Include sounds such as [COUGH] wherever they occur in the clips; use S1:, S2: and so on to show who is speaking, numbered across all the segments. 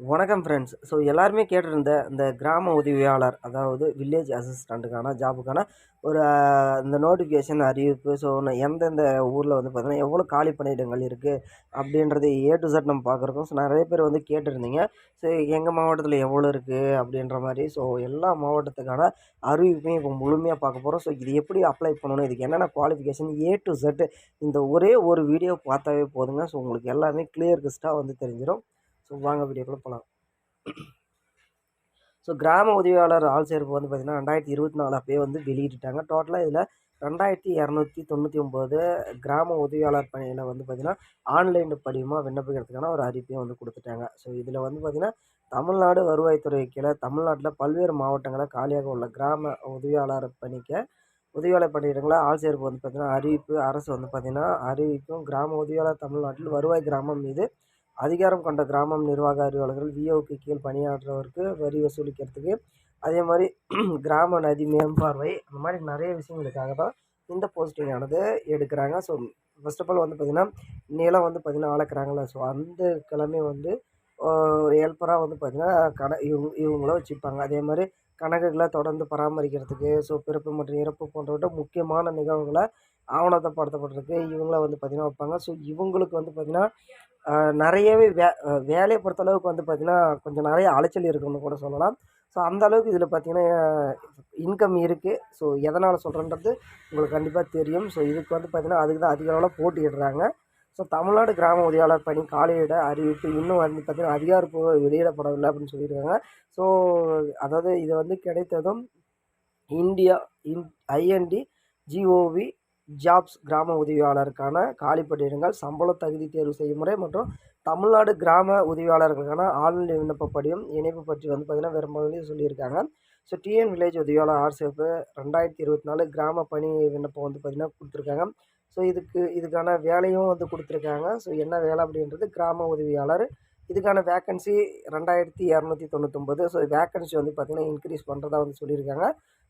S1: வணக்கம் friends so எல்லாருமே கேட்டிருந்த இந்த கிராம உதவியாளர் அதாவது வில்லேஜ் அசிஸ்டண்ட்டுக்கான ஜாபுக்கான ஒரு இந்த நோட்டிஃபிகேஷன் அறிவிப்பு ஸோ எந்தெந்த ஊரில் வந்து பார்த்தீங்கன்னா எவ்வளோ காலி பணியிடங்கள் இருக்குது அப்படின்றது ஏ டு சட் நம்ம பார்க்குறோம் ஸோ நிறைய பேர் வந்து கேட்டிருந்தீங்க. ஸோ எங்கள் மாவட்டத்தில் எவ்வளோ இருக்குது அப்படின்ற மாதிரி ஸோ எல்லா மாவட்டத்துக்கான அறிவிப்பையும் இப்போ முழுமையாக பார்க்க போகிறோம் ஸோ இது எப்படி அப்ளை பண்ணணும் இதுக்கு என்னென்ன குவாலிஃபிகேஷன் ஏ டு Z இந்த ஒரே ஒரு வீடியோ பார்த்தாவே போதுங்க. ஸோ உங்களுக்கு எல்லாமே கிளியர் கிஸ்ட்டாக வந்து தெரிஞ்சிடும் ஸோ வாங்க வீடியோக்குள்ளே போகலாம் ஸோ கிராம உதவியாளர் ஆள் சேர்ப்பு வந்து பார்த்திங்கன்னா ரெண்டாயிரத்தி இருபத்தி நாலு அப்பயே வந்து வெளியிட்டுட்டாங்க. டோட்டலாக இதில் ரெண்டாயிரத்தி இரநூத்தி தொண்ணூற்றி ஒம்பது கிராம உதவியாளர் பணியில் வந்து பார்த்திங்கன்னா ஆன்லைன் படிவமாக விண்ணப்பிக்கிறதுக்கான ஒரு அறிவிப்பையும் வந்து கொடுத்துட்டாங்க. ஸோ இதில் வந்து பார்த்திங்கன்னா தமிழ்நாடு வருவாய்த்துறை கீழே தமிழ்நாட்டில் பல்வேறு மாவட்டங்களில் காலியாக உள்ள கிராம உதவியாளர் பணிக்க உதவியாளர் பணியிடங்களை ஆள் சேர்ப்பு வந்து பார்த்திங்கன்னா அறிவிப்பு அரசு வந்து பார்த்திங்கன்னா அறிவிக்கும் கிராம உதவியாளர் தமிழ்நாட்டில் வருவாய் கிராமம் மீது அதிகாரம் கொண்ட கிராமம் நிர்வாக அறிவாளர்கள் விஓக்கு கீழ் பணியாற்றுறவருக்கு வரி வசூலிக்கிறதுக்கு. அதே மாதிரி [CLEARS THROAT] கிராம நதி மேம்பார்வை அந்த மாதிரி நிறைய விஷயங்களுக்காக தான் இந்த போஸ்டிங் ஆனது எடுக்கிறாங்க. ஸோ ஃபர்ஸ்ட் ஆஃப் ஆல் வந்து பார்த்திங்கன்னா நிலம் வந்து பார்த்திங்கன்னா அளக்குறாங்களே ஸோ அந்த கிழமை வந்து ஒரு ஹெல்ப்பராக வந்து பார்த்திங்கன்னா கண இவங்க இவங்கள வச்சுப்பாங்க. அதே மாதிரி கணக்குகளை தொடர்ந்து பராமரிக்கிறதுக்கு ஸோ பிறப்பு மற்றும் இறப்பு போன்றவற்றை முக்கியமான நிகழ்வுகளை ஆவணத்தைப்படுத்தப்பட்டிருக்கு இவங்கள வந்து பார்த்திங்கன்னா வைப்பாங்க. ஸோ இவங்களுக்கு வந்து பார்த்திங்கன்னா நிறையவே வே வேலையை பொறுத்தளவுக்கு வந்து பார்த்திங்கன்னா கொஞ்சம் நிறைய அலைச்சல் இருக்கும்னு கூட சொல்லலாம். ஸோ அந்தளவுக்கு இதில் பார்த்திங்கன்னா இன்கம் இருக்குது ஸோ எதனால் சொல்கிறேன்றது உங்களுக்கு கண்டிப்பாக தெரியும். ஸோ இதுக்கு வந்து பார்த்திங்கன்னா அதுக்கு தான் அதிக அளவில் போட்டியிடுறாங்க. ஸோ தமிழ்நாடு கிராம உதவியாளர் பணி காலையிட அறிவிப்பு இன்னும் வந்து பார்த்திங்கன்னா அதிகாரப்பூர்வ வெளியிடப்படவில்லை அப்படின்னு சொல்லியிருக்காங்க. ஸோ அதாவது இது வந்து கிடைத்ததும் India in INT GOV jobs கிராம உதவியாளருக்கான காலிப்பணியிடங்கள் சம்பள தகுதி தேர்வு செய்யும் முறை மற்றும் தமிழ்நாடு கிராம உதவியாளர்களுக்கான ஆன்லைன் விண்ணப்ப படிவம் இணைப்பு பற்றி வந்து பார்த்திங்கன்னா விரும்பவே சொல்லியிருக்காங்க. ஸோ டிஎன் வில்லேஜ் உதவியாளர் ஆர்சிஎஃப் ரெண்டாயிரத்தி இருபத்தி நாலு கிராம பணி விண்ணப்பம் வந்து பார்த்திங்கன்னா கொடுத்துருக்காங்க. ஸோ இதுக்கு இதுக்கான வேலையும் வந்து கொடுத்துருக்காங்க. ஸோ என்ன வேலை அப்படின்றது கிராம உதவியாளர் இதுக்கான வேக்கன்சி ரெண்டாயிரத்தி இரநூத்தி தொண்ணூத்தொம்பது. ஸோ வேக்கன்சி வந்து பார்த்திங்கன்னா இன்க்ரீஸ் பண்ணுறதா வந்து சொல்லியிருக்காங்க.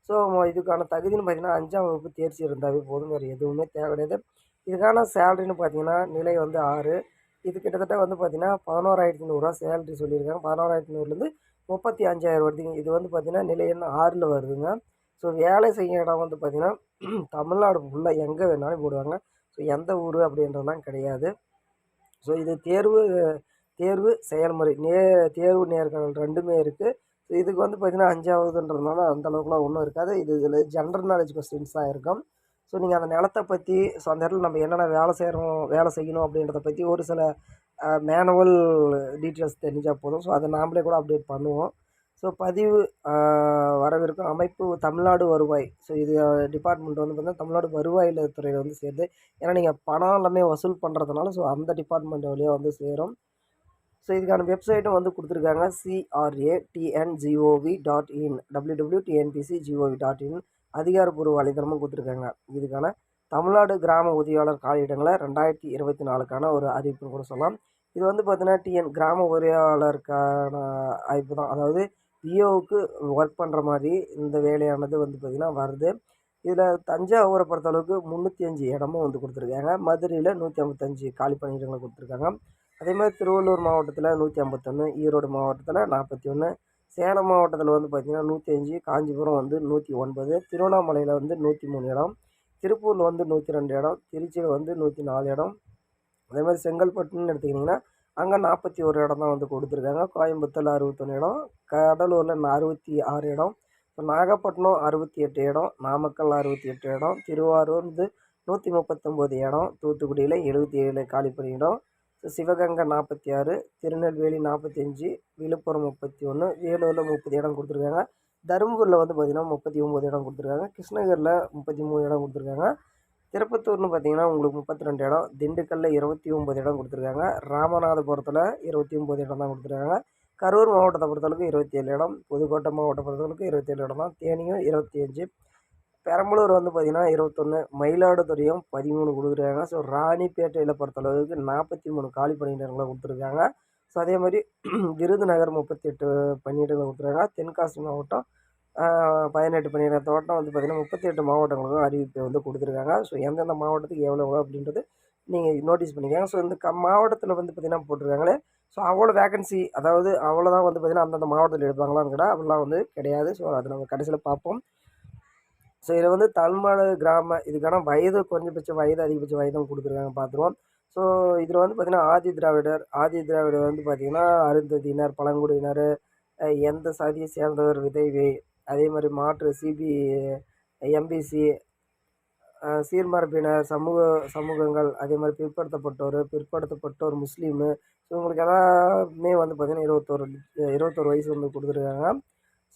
S1: ஸோ இதுக்கான தகுதின்னு பார்த்திங்கன்னா அஞ்சாம் வகுப்பு தேர்ச்சி இருந்தாவே போதும். வேறு எதுவுமே தேவை கிடையாது. இதுக்கான சேலரின்னு பார்த்திங்கன்னா நிலை வந்து ஆறு. இது கிட்டத்தட்ட வந்து பார்த்திங்கன்னா பதினோராயிரத்தி நூறுரூவா சேலரி சொல்லியிருக்காங்க. பதினோராயிரத்தி நூறுலேருந்து முப்பத்தி அஞ்சாயிரம் வருதுங்க இது வந்து பார்த்திங்கன்னா நிலை என்ன ஆறில் வருதுங்க. ஸோ வேலை செய்யும் இடம் வந்து பார்த்திங்கன்னா [CLEARS THROAT] தமிழ்நாடு ஃபுல்லாக எங்கே வேணாலும் போடுவாங்க. ஸோ எந்த ஊர் அப்படின்றதுலாம் கிடையாது. ஸோ இது தேர்வு தேர்வு செயல்முறை நே தேர்வு நேர்காணல் ரெண்டுமே இருக்குது ஸோ இதுக்கு வந்து பார்த்திங்கன்னா அஞ்சாவதுன்றதுனால அந்தளவுக்குலாம் ஒன்றும் இருக்காது. இது இதில் ஜென்ரல் நாலேஜ் கொஸ்டின்ஸ் தான் இருக்கும். ஸோ நீங்கள் அந்த நிலத்தை பற்றி ஸோ அந்த இடத்துல நம்ம என்னென்ன வேலை செய்கிறோம் வேலை செய்யணும் அப்படின்றத பற்றி ஒரு சில மேனுவல் டீட்டெயில்ஸ் தெரிஞ்சால் போதும். ஸோ அதை நாமளே கூட அப்டேட் பண்ணுவோம். ஸோ பதிவு வரவிருக்கும் அமைப்பு தமிழ்நாடு வருவாய். ஸோ இது டிபார்ட்மெண்ட் வந்து பார்த்தீங்கன்னா தமிழ்நாடு வருவாயில் துறையில் வந்து சேருது. ஏன்னா நீங்கள் பணம் எல்லாமே வசூல் பண்ணுறதுனால ஸோ அந்த டிபார்ட்மெண்ட் வழியாக வந்து சேரும். ஸோ இதுக்கான வெப்சைட்டும் வந்து கொடுத்துருக்காங்க. CRA TNGOV dot in W W TNPC GOV dot in அதிகாரப்பூர்வ வலைத்தளமும் கொடுத்துருக்காங்க. இதுக்கான தமிழ்நாடு கிராம உதவியாளர் காலியிடங்களை ரெண்டாயிரத்தி இருபத்தி நாலுக்கான ஒரு அறிவிப்புன்னு கூட சொல்லலாம். இது வந்து பார்த்தீங்கன்னா டிஎன் கிராம உதவியாளருக்கான அறிவிப்பு தான். அதாவது பிஓவுக்கு ஒர்க் பண்ணுற மாதிரி இந்த வேலையானது வந்து பார்த்திங்கன்னா வருது. இதில் தஞ்சாவூரை பொறுத்தளவுக்கு முந்நூற்றி அஞ்சு இடமும் வந்து கொடுத்துருக்காங்க. மதுரையில் நூற்றி ஐம்பத்தஞ்சு காலி பணியிடங்களை கொடுத்துருக்காங்க. அதே மாதிரி திருவள்ளூர் மாவட்டத்தில் நூற்றி ஐம்பத்தொன்று ஈரோடு மாவட்டத்தில் நாற்பத்தி ஒன்று சேலம் மாவட்டத்தில் வந்து பார்த்திங்கன்னா நூற்றி அஞ்சு காஞ்சிபுரம் வந்து நூற்றி ஒன்பது திருவண்ணாமலையில் வந்து நூற்றி மூணு இடம் திருப்பூரில் வந்து நூற்றி ரெண்டு இடம் திருச்சியில் வந்து நூற்றி நாலு இடம். அதே மாதிரி செங்கல்பட்டுன்னு எடுத்துக்கிட்டிங்கன்னா அங்கே நாற்பத்தி ஒரு இடம் தான் வந்து கொடுத்துருக்காங்க. கோயம்புத்தூரில் அறுபத்தொன்று இடம் கடலூரில் அறுபத்தி ஆறு இடம் இப்போ நாகப்பட்டினம் அறுபத்தி எட்டு இடம் நாமக்கல் அறுபத்தி எட்டு இடம் திருவாரூர் வந்து நூற்றி முப்பத்தொம்போது இடம் தூத்துக்குடியில் எழுபத்தி ஏழு காலிப்பணி இடம் ஸோ சிவகங்கை நாற்பத்தி ஆறு திருநெல்வேலி நாற்பத்தி அஞ்சு விழுப்புரம் முப்பத்தி ஒன்று வேலூரில் முப்பது இடம் கொடுத்துருக்காங்க. தருமபுரியில் வந்து பார்த்திங்கன்னா முப்பத்தி ஒம்பது இடம் கொடுத்துருக்காங்க. கிருஷ்ணகிரியில் முப்பத்தி மூணு இடம் கொடுத்துருக்காங்க. திருப்பத்தூர்னு பார்த்தீங்கன்னா உங்களுக்கு முப்பத்தி ரெண்டு இடம். திண்டுக்கல்லில் இருபத்தி ஒம்பது இடம் கொடுத்துருக்காங்க. ராமநாதபுரத்தில் இருபத்தி ஒம்பது இடம் தான் கொடுத்துருக்காங்க. கரூர் மாவட்டத்தை பொறுத்தளவுக்கு இருபத்தி ஏழு இடம். புதுக்கோட்டை மாவட்டத்தை பொறுத்தளவுக்கு இருபத்தேழு இடம் தான். தேனியும் இருபத்தி அஞ்சு பெரம்பலூர் வந்து பார்த்திங்கன்னா இருபத்தொன்று மயிலாடுதுறையும் பதிமூணு கொடுத்துருக்காங்க. ஸோ ராணிப்பேட்டையில் பொறுத்தளவுக்கு நாற்பத்தி மூணு காலி பணியிடங்களை கொடுத்துருக்காங்க. ஸோ அதே மாதிரி [CLEARS THROAT] விருதுநகர் முப்பத்தெட்டு பணியிடங்களை கொடுத்துருக்காங்க. தென்காசி மாவட்டம் பதினெட்டு பணியிட தோட்டம் வந்து பார்த்திங்கன்னா முப்பத்தி எட்டு மாவட்டங்களுக்கும் அறிவிப்பை வந்து கொடுத்துருக்காங்க. ஸோ எந்தெந்த மாவட்டத்துக்கு எவ்வளோ எவ்வளோ அப்படின்றது நீங்கள் நோட்டீஸ் பண்ணிக்காங்க. ஸோ இந்த க மாவட்டத்தில் வந்து பார்த்திங்கன்னா போட்டிருக்காங்களே. ஸோ அவ்வளோ வேகன்சி அதாவது அவ்வளோதான் வந்து பார்த்திங்கன்னா அந்தந்த மாவட்டத்தில் எடுப்பாங்களான்னு கேட்டால் அப்படிலாம் வந்து கிடையாது. ஸோ அது நம்ம கடைசியில் பார்ப்போம். ஸோ இதில் வந்து தல்மடு கிராம இதுக்கான வயது கொஞ்சபட்ச வயது அதிகபட்ச வயதும் கொடுத்துருக்காங்க பார்த்துருவோம் ஸோ இதில் வந்து பார்த்திங்கன்னா ஆதி திராவிடர் ஆதி திராவிடர் வந்து பார்த்திங்கன்னா அருந்ததியினர் பழங்குடியினர் எந்த சாதியை சேர்ந்தவர் விதைவே அதே மாதிரி மாற்று சிபி எம்பிசி சீர்மரபினர் சமூக சமூகங்கள் அதே மாதிரி பிற்படுத்தப்பட்டோர் பிற்படுத்தப்பட்டோர் முஸ்லீமு ஸோ இவங்களுக்கு எல்லாமே வந்து பார்த்திங்கன்னா இருபத்தோரு இருபத்தோரு வயசு வந்து கொடுத்துருக்காங்க.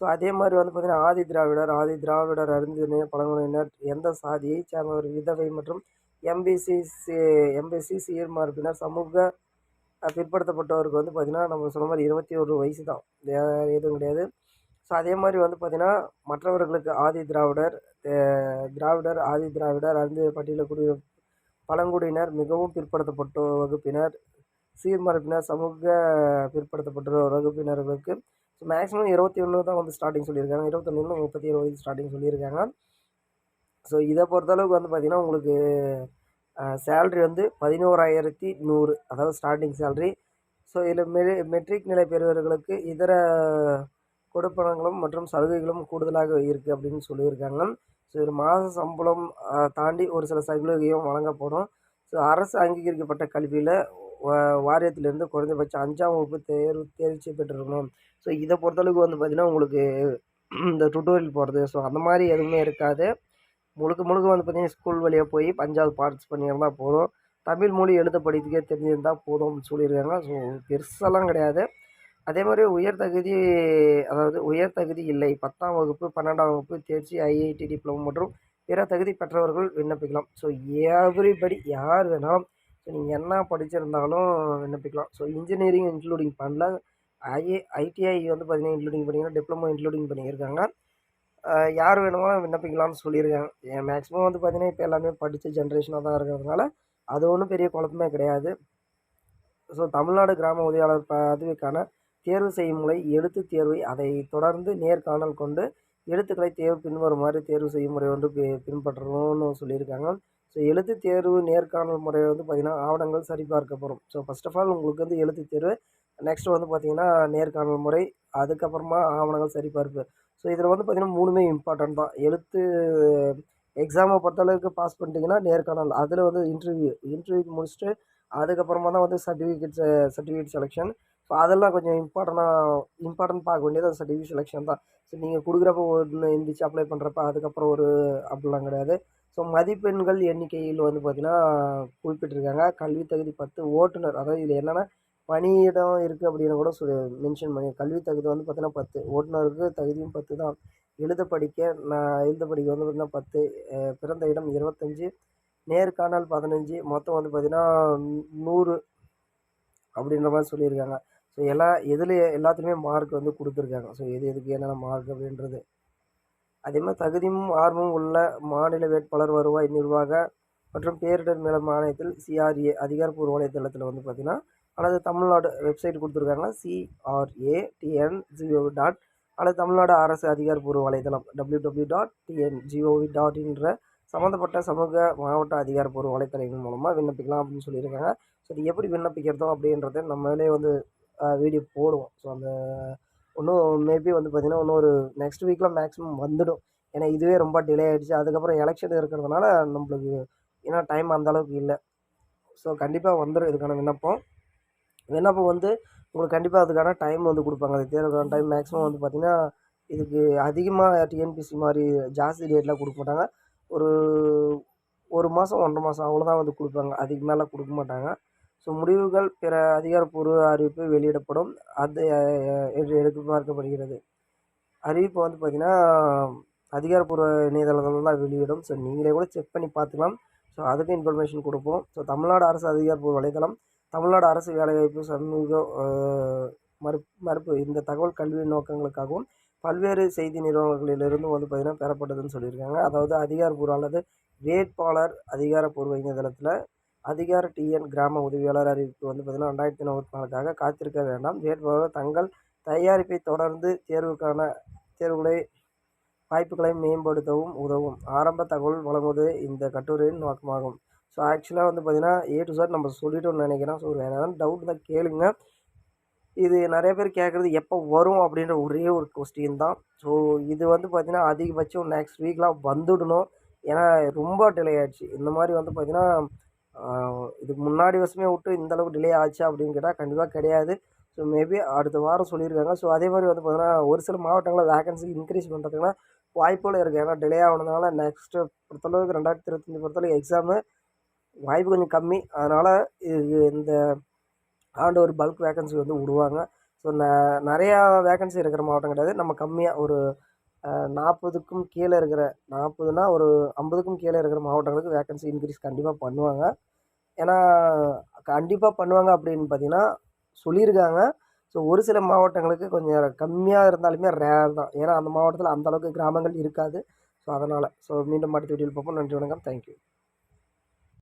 S1: ஸோ அதே மாதிரி வந்து பார்த்திங்கன்னா ஆதி திராவிடர் ஆதி திராவிடர் அறிஞர் பழங்குடியினர் எந்த சாதியை சேர்ந்தவர் விதவை மற்றும் எம்பிசி எம்பிசி சீர்மார்பினர் சமூக பிற்படுத்தப்பட்டவருக்கு வந்து பார்த்திங்கன்னா நம்ம சொன்ன மாதிரி இருபத்தி ஒரு வயசு தான். எதுவும் கிடையாது. ஸோ அதே மாதிரி வந்து பார்த்திங்கன்னா மற்றவர்களுக்கு ஆதி திராவிடர் திராவிடர் ஆதி திராவிடர் அறிஞர் பட்டியலில் கூடிய பழங்குடியினர் மிகவும் பிற்படுத்தப்பட்ட வகுப்பினர். சீர்மரப்பினர் சமூக பிற்படுத்தப்பட்ட வகுப்பினர்களுக்கு ஸோ மேக்ஸிமம் இருபத்தி ஒன்று தான் வந்து ஸ்டார்டிங் சொல்லியிருக்காங்க. இருபத்தொன்னு முப்பத்தி ஏழு வயசு ஸ்டார்டிங் சொல்லியிருக்காங்க. ஸோ இதை பொறுத்தளவுக்கு வந்து பார்த்திங்கன்னா உங்களுக்கு சேல்ரி வந்து பதினோராயிரத்தி நூறு அதாவது ஸ்டார்டிங் சேல்ரி ஸோ இதில் மெ மெட்ரிக் நிலை பெறுவர்களுக்கு இதர கொடுப்பனங்களும் மற்றும் சலுகைகளும் கூடுதலாக இருக்குது அப்படின்னு சொல்லியிருக்காங்க. ஸோ இது மாத சம்பளம் தாண்டி ஒரு சில சலுகையும் வழங்கப்படும். ஸோ அரசு அங்கீகரிக்கப்பட்ட கல்வியில் வாரியத்துலேருந்து குறைந்தபட்சம் அஞ்சாம் வகுப்பு தேர்வு தேர்ச்சி பெற்றிருக்கணும். ஸோ இதை பொறுத்தளவுக்கு வந்து பார்த்திங்கன்னா உங்களுக்கு [CLEARS THROAT] இந்த டுட்டோரியல் போகிறது ஸோ அந்த மாதிரி எதுவுமே இருக்காது. முழுக்க முழுக்க வந்து பார்த்திங்கன்னா ஸ்கூல் வழியாக போய் பஞ்சாவது பார்ட்ஸ் பண்ணியிருந்தால் போதும். தமிழ் மொழி எழுத படிக்கவே தெரிஞ்சிருந்தால் போதும்னு சொல்லியிருக்காங்க. ஸோ பெருசெல்லாம் கிடையாது. அதே மாதிரி உயர் தகுதி அதாவது உயர் தகுதி இல்லை. பத்தாம் வகுப்பு பன்னெண்டாம் வகுப்பு தேர்ச்சி ஐஐடி டிப்ளமோ மற்றும் பிற தகுதி பெற்றவர்கள் விண்ணப்பிக்கலாம். ஸோ எவ்ரிபடி யார் வேணாலும் ஸோ நீங்கள் என்ன படிச்சிருந்தாலும் விண்ணப்பிக்கலாம். ஸோ இன்ஜினியரிங் இன்க்ளூடிங் பண்ணல. ஐஏ ஐடிஐ வந்து பார்த்தீங்கன்னா இன்க்ளூடிங் பண்ணிங்கன்னா டிப்ளமோ இன்க்ளூடிங் பண்ணியிருக்காங்க. யார் வேணுமோ விண்ணப்பிக்கலாம்னு சொல்லியிருக்காங்க. மேக்ஸிமம் வந்து பார்த்தீங்கன்னா இப்போ எல்லாமே படித்த ஜென்ரேஷனாக தான் இருக்கிறதுனால அது ஒன்றும் பெரிய குழப்பமே கிடையாது. ஸோ தமிழ்நாடு கிராம உதவியாளர் பதவிக்கான தேர்வு செய்யும் முறை எழுத்து தேர்வை அதை தொடர்ந்து நேர்காணல் கொண்டு எழுத்துக்களை தேர்வு பின்வருமாறு தேர்வு செய்யும் முறை வந்து பின்பற்றணும்னு சொல்லியிருக்காங்க. ஸோ எழுத்துத் தேர்வு நேர்காணல் முறை வந்து பார்த்திங்கன்னா ஆவணங்கள் சரிபார்க்கப்படும். ஸோ ஃபர்ஸ்ட் ஆஃப் ஆல் உங்களுக்கு வந்து எழுத்துத் தேர்வு. நெக்ஸ்ட் வந்து பார்த்திங்கன்னா நேர்காணல் முறை அதுக்கப்புறமா ஆவணங்கள் சரிபார்ப்பு. ஸோ இதில் வந்து பார்த்திங்கன்னா மூணுமே இம்பார்ட்டன்ட் தான். எழுத்து எக்ஸாமை பொறுத்தளவுக்கு பாஸ் பண்ணிட்டீங்கன்னா நேர்காணல். அதில் வந்து இன்டர்வியூ இன்டர்வியூக்கு முடிச்சுட்டு அதுக்கப்புறமா தான் வந்து சர்டிஃபிகேட் சர்டிஃபிகேட் செலெக்ஷன் ஸோ அதெல்லாம் கொஞ்சம் இம்பார்ட்டனாக இம்பார்ட்டன்ட் பார்க்க வேண்டியது அந்த சர்டிஃபிகேட் செலெக்ஷன் தான். ஸோ நீங்கள் கொடுக்குறப்ப ஒன்று இருந்துச்சு அப்ளை பண்ணுறப்ப அதுக்கப்புறம் ஒரு அப்படிலாம் கிடையாது. ஸோ மதிப்பெண்கள் எண்ணிக்கையில் வந்து பார்த்திங்கன்னா குறிப்பிட்டிருக்காங்க. கல்வி தகுதி பத்து ஓட்டுநர் அதாவது இதில் என்னென்னா பணியிடம் இருக்குது அப்படின்னு கூட சொல்லி மென்ஷன் பண்ணி கல்வி தகுதி வந்து பார்த்தீங்கன்னா பத்து. ஓட்டுநருக்கு தகுதியும் பத்து தான். எழுத படிக்க நான் எழுத படிக்க வந்து பார்த்திங்கன்னா பத்து. பிறந்த இடம் இருபத்தஞ்சி. நேர்காணல் பதினஞ்சு. மொத்தம் வந்து பார்த்திங்கன்னா நூறு அப்படின்ற மாதிரி சொல்லியிருக்காங்க. ஸோ எல்லா எதில் எல்லாத்துலேயுமே மார்க் வந்து கொடுத்துருக்காங்க. ஸோ எது எதுக்கு என்னென்ன மார்க் அப்படின்றது. அதே மாதிரி தகுதியும் ஆர்வமும் உள்ள மாநில வேட்பாளர் வருவாய் நிர்வாக மற்றும் பேரிடர் மேலாண்மை ஆணையத்தில் சிஆர்ஏ அதிகாரப்பூர்வ வலைத்தளத்தில் வந்து பார்த்திங்கன்னா அல்லது தமிழ்நாடு வெப்சைட் கொடுத்துருக்காங்க சிஆர்ஏ டிஎன் ஜிஓவி டாட் அல்லது தமிழ்நாடு அரசு அதிகாரப்பூர்வ வலைத்தளம் W W dot TN GOV dot என்ற சம்மந்தப்பட்ட சமூக மாவட்ட அதிகாரப்பூர்வ வலைத்தளங்கள் மூலமாக விண்ணப்பிக்கலாம் அப்படின்னு சொல்லியிருக்காங்க. ஸோ இது எப்படி விண்ணப்பிக்கிறதோ அப்படின்றத நம்மளே வந்து வீடியோ போடுவோம். ஸோ அந்த இன்னும் மேபி வந்து பார்த்திங்கன்னா இன்னும் ஒரு நெக்ஸ்ட் வீக்கில் மேக்ஸிமம் வந்துடும். ஏன்னா இதுவே ரொம்ப டிலே ஆகிடுச்சு அதுக்கப்புறம் எலெக்ஷன் இருக்கிறதுனால நம்மளுக்கு ஏன்னா டைம் அந்த அளவுக்கு இல்லை. ஸோ கண்டிப்பாக வந்துடும் இதுக்கான விண்ணப்பம். விண்ணப்பம் வந்து உங்களுக்கு கண்டிப்பாக அதுக்கான டைம் வந்து கொடுப்பாங்க. அது தேர்வுக்கான டைம் மேக்ஸிமம் வந்து பார்த்திங்கன்னா இதுக்கு அதிகமாக டிஎன்பிசி மாதிரி ஜாஸ்தி டேட்லாம் கொடுக்க மாட்டாங்க. ஒரு ஒரு மாதம் ஒன்றரை மாதம் அவ்வளோதான் வந்து கொடுப்பாங்க. அதுக்கு மேலே கொடுக்க மாட்டாங்க. ஸோ முடிவுகள் பிற அதிகாரப்பூர்வ அறிவிப்பு வெளியிடப்படும். அது என்று எடுத்து எதிர்பார்க்கப்படுகிறது அறிவிப்பு வந்து பார்த்திங்கன்னா அதிகாரப்பூர்வ இணையதளங்கள் தான் வெளியிடும். ஸோ நீங்களே கூட செக் பண்ணி பார்த்துக்கலாம். ஸோ அதுக்கு இன்ஃபர்மேஷன் கொடுப்போம். ஸோ தமிழ்நாடு அரசு அதிகாரப்பூர்வ வலைத்தளம் தமிழ்நாடு அரசு வேலைவாய்ப்பு சமூக மறு மறுப்பு இந்த தகவல் கல்வி நோக்கங்களுக்காகவும் பல்வேறு செய்தி நிறுவனங்களிலிருந்து வந்து பார்த்திங்கன்னா பெறப்பட்டதுன்னு சொல்லியிருக்காங்க. அதாவது அதிகாரப்பூர்வ அல்லது வேட்பாளர் அதிகாரப்பூர்வ இணையதளத்தில் அதிகார டிஎன் கிராம உதவியாளர் அறிவிப்பு வந்து பார்த்திங்கன்னா ரெண்டாயிரத்தி இருபத்தி நாலுக்காக காத்திருக்க வேண்டாம். வேட்பாளர்கள் தங்கள் தயாரிப்பை தொடர்ந்து தேர்வுக்கான தேர்வுகளை வாய்ப்புகளை மேம்படுத்தவும் உதவும். ஆரம்ப தகவல் வழங்குவது இந்த கட்டுரையின் நோக்கமாகும். ஸோ ஆக்சுவலாக வந்து பார்த்திங்கன்னா ஏ டு சார் நம்ம சொல்லிட்டோம்னு நினைக்கிறேன். ஸோ வேறு ஏதாவது டவுட் தான் கேளுங்க. இது நிறைய பேர் கேட்குறது எப்போ வரும் அப்படின்ற ஒரே ஒரு கொஸ்டின் தான். ஸோ இது வந்து பார்த்திங்கன்னா அதிகபட்சம் நெக்ஸ்ட் வீக்லாம் வந்துடணும். ஏன்னா ரொம்ப டிலே ஆயிடுச்சு. இந்த மாதிரி வந்து பார்த்திங்கன்னா இதுக்கு முன்னாடி வருஷமே விட்டு இந்த அளவுக்கு டிலே ஆச்சு அப்படின்னு கேட்டால் கண்டிப்பாக கிடையாது. ஸோ மேபி அடுத்த வாரம் சொல்லியிருக்காங்க. ஸோ அதே மாதிரி வந்து பார்த்திங்கன்னா ஒரு சில மாவட்டங்களில் வேகன்சி இன்க்ரீஸ் பண்ணுறதுக்குன்னா வாய்ப்புகள் இருக்குது ஏன்னா டிலே ஆனதுனால நெக்ஸ்ட்டு பொறுத்தளவுக்கு ரெண்டாயிரத்தி இருபத்தஞ்சி பொறுத்தளவுக்கு எக்ஸாமு வாய்ப்பு கொஞ்சம் கம்மி. அதனால் இது இந்த ஆண்டு ஒரு பல்க் வேகன்சி வந்து விடுவாங்க. ஸோ ந நிறையா வேகன்சி இருக்கிற மாவட்டம் கிடையாது. நம்ம கம்மியாக ஒரு நாற்பதுக்கும் கீழே இருக்கிற நாற்பதுனா ஒரு ஐம்பதுக்கும் கீழே இருக்கிற மாவட்டங்களுக்கு வேக்கன்சி இன்க்ரீஸ் கண்டிப்பாக பண்ணுவாங்க. ஏன்னா கண்டிப்பாக பண்ணுவாங்க அப்படின்னு பார்த்தீங்கன்னா சொல்லியிருக்காங்க. ஸோ ஒரு சில மாவட்டங்களுக்கு கொஞ்சம் கம்மியாக இருந்தாலுமே ரேர் தான். ஏன்னா அந்த மாவட்டத்தில் அந்தளவுக்கு கிராமங்கள் இருக்காது. ஸோ அதனால். ஸோ மீண்டும் அடுத்த வீடியோவில் பார்ப்போம். நன்றி வணக்கம். தேங்க்யூ